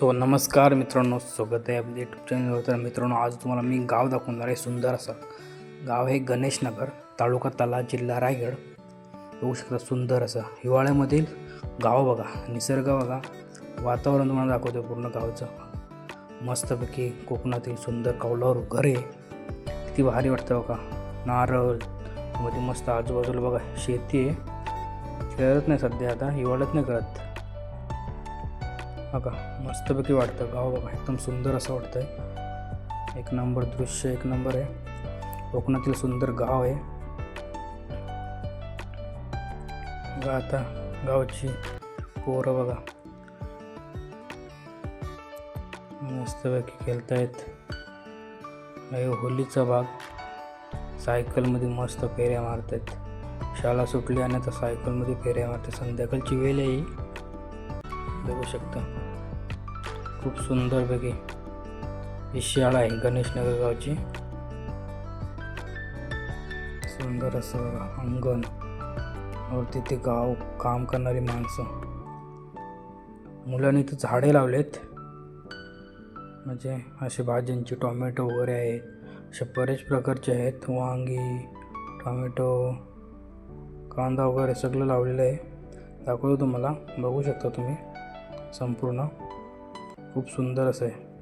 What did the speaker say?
तो नमस्कार मित्रांनो स्वागत आहे आपल्या यूट्यूब चॅनलवर तर मित्रांनो आज तुम्हाला मी गाव दाखवणार आहे सुंदर असं. गाव हे गणेशनगर तालुका तला जिल्हा रायगड. बघू शकता सुंदर असं. हिवाळ्यामधील गाव बघा निसर्ग बघा. वातावरण तुम्हाला दाखवतो पूर्ण गावचं. मस्तपैकी कोकणातील सुंदर कौलावर घरे. किती भारी वाटतं बघा. नारळमध्ये मस्त आजूबाजूला बघा शेती आहे. करत नाही सध्या आता हिवाळ्यात नाही करत बघा मस्तपैकी वाटतं. गाव बघा एकदम सुंदर असं वाटतंय. एक नंबर दृश्य एक नंबर आहे. कोकणातील सुंदर गाव आहे. बघा आता गावची पोरं बघा. मस्तपैकी खेळतायत. होलीचा भाग. सायकलमध्ये मस्त फेऱ्या मारतायत. शाळा सुटली आणि आता सायकलमध्ये फेऱ्या मारतात संध्याकाळची वेळ आहे. ही. बघू शकता. खूप सुंदरपैकी ही शाळा आहे गणेशनगर गावची. सुंदर असं अंगण. और तिथे गाव काम करणारी माणसं. मुलांनी इथं झाडे लावलेत. म्हणजे असे भाज्यांचे टोमॅटो वगैरे आहेत. असे बरेच प्रकारचे आहेत. वांगी टोमॅटो कांदा वगैरे सगळं लावलेलं आहे. दाखवतो तुम्हाला. बघू शकता तुम्ही. संपूर्ण. खूप सुंदर असं आहे.